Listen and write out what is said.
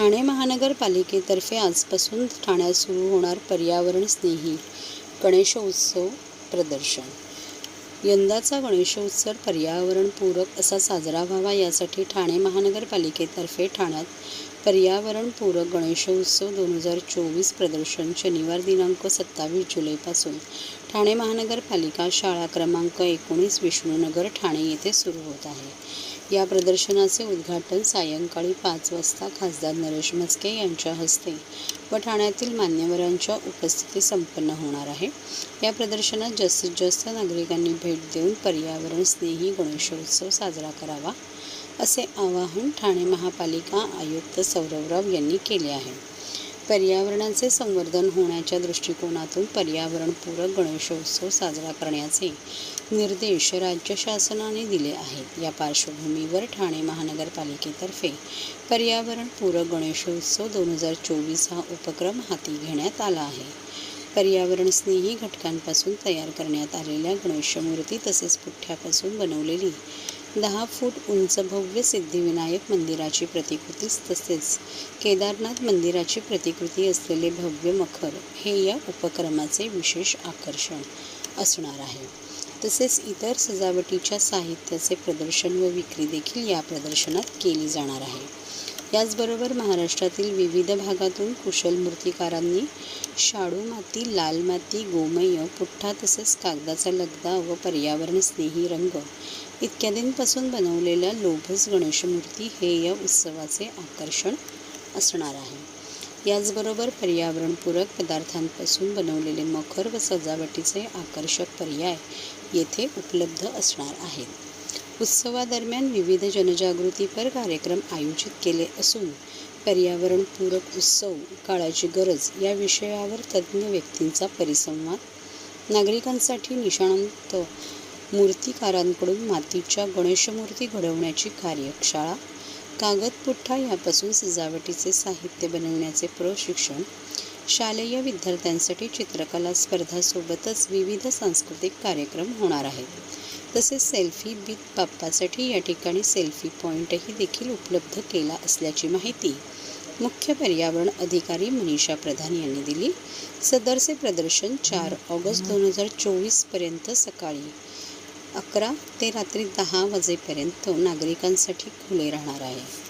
ठाणे महानगरपालिकेतर्फे आजपासून ठाण्यात सुरू होणार पर्यावरण स्नेही गणेशोत्सव प्रदर्शन. यंदाचा गणेशोत्सव पर्यावरणपूरक असा साजरा व्हावा यासाठी ठाणे महानगरपालिकेतर्फे ठाण्यात पर्यावरणपूरक गणेशोत्सव दोन हजार चोवीस प्रदर्शन शनिवार दिनांक सत्तावीस जुलैपासून ठाणे महानगरपालिका शाळा क्रमांक एकोणीस विष्णुनगर ठाणे येथे सुरू होत आहे. या प्रदर्शनाचे उद्घाटन सायंकाळी पाच वाजता खासदार नरेश म्हस्के यांच्या हस्ते व ठाण्यातील मान्यवरांच्या उपस्थितीत संपन्न होणार आहे. या प्रदर्शनात जास्तीत जास्त नागरिकांनी भेट देऊन पर्यावरण स्नेही गणेशोत्सव साजरा करावा असे आवाहन ठाणे महापालिका आयुक्त सौरवराव यांनी केले आहे. पर्यावरणाचे संवर्धन होण्याच्या दृष्टिकोनातून पर्यावरणपूरक गणेशोत्सव साजरा करण्याचे निर्देश राज्य शासनाने दिले आहेत. या पार्श्वभूमीवर ठाणे महानगरपालिकेतर्फे पर्यावरणपूरक गणेशोत्सव दोन हजार चोवीस हा उपक्रम हाती घेण्यात आला आहे. पर्यावरणस्नेही घटकांपासून तयार करण्यात आलेल्या गणेशमूर्ती तसेच पुठ्ठ्यापासून बनवलेली दहा फूट उंच भव्य सिद्धिविनायक मंदिराची प्रतिकृती तसेच केदारनाथ मंदिराची प्रतिकृती असलेले भव्य मखर हे या उपक्रमाचे विशेष आकर्षण असणार आहे. तसेच इतर सजावटीच्या साहित्याचे प्रदर्शन व विक्री देखील या प्रदर्शनात केली जाणार आहे. याचबरोबर महाराष्ट्रातील विविध भागातून कुशल मूर्तिकारांनी शाडू माती लाल माती गोमय पुठ्ठा तसेच कागदाचा लगदा व पर्यावरणस्नेही रंग इत्यादींपासून बनवलेल्या लोभस गणेशमूर्ती हे या उत्सवाचे आकर्षण असणार आहे. याचबरोबर पर्यावरणपूरक पदार्थांपासून बनवलेले मखर व सजावटीचे आकर्षक पर्याय येथे उपलब्ध असणार आहेत. उत्सवादरम्यान विविध जनजागृतीपर कार्यक्रम आयोजित केले असून पर्यावरणपूरक उत्सव काळाची गरज या विषयावर तज्ज्ञ व्यक्तींचा परिसंवाद नागरिकांसाठी निशाणांत मूर्तिकारांकडून मातीच्या गणेशमूर्ती घडवण्याची कार्यशाळा कागदपुठ्ठा यापासून सजावटीचे साहित्य बनवण्याचे प्रशिक्षण शालेय विद्यार्थ्यांसाठी चित्रकला स्पर्धासोबतच विविध सांस्कृतिक कार्यक्रम होणार आहेत. तसेच सेल्फी विथ बाप्पासाठी या ठिकाणी सेल्फी पॉईंटही देखील उपलब्ध केला असल्याची माहिती मुख्य पर्यावरण अधिकारी मनीषा प्रधान यांनी दिली. सदरचे प्रदर्शन चार ऑगस्ट दोन हजार चोवीसपर्यंत सकाळी अकरा ते रात्री दहा वाजेपर्यंत नागरिकांसाठी खुले राहणार आहे.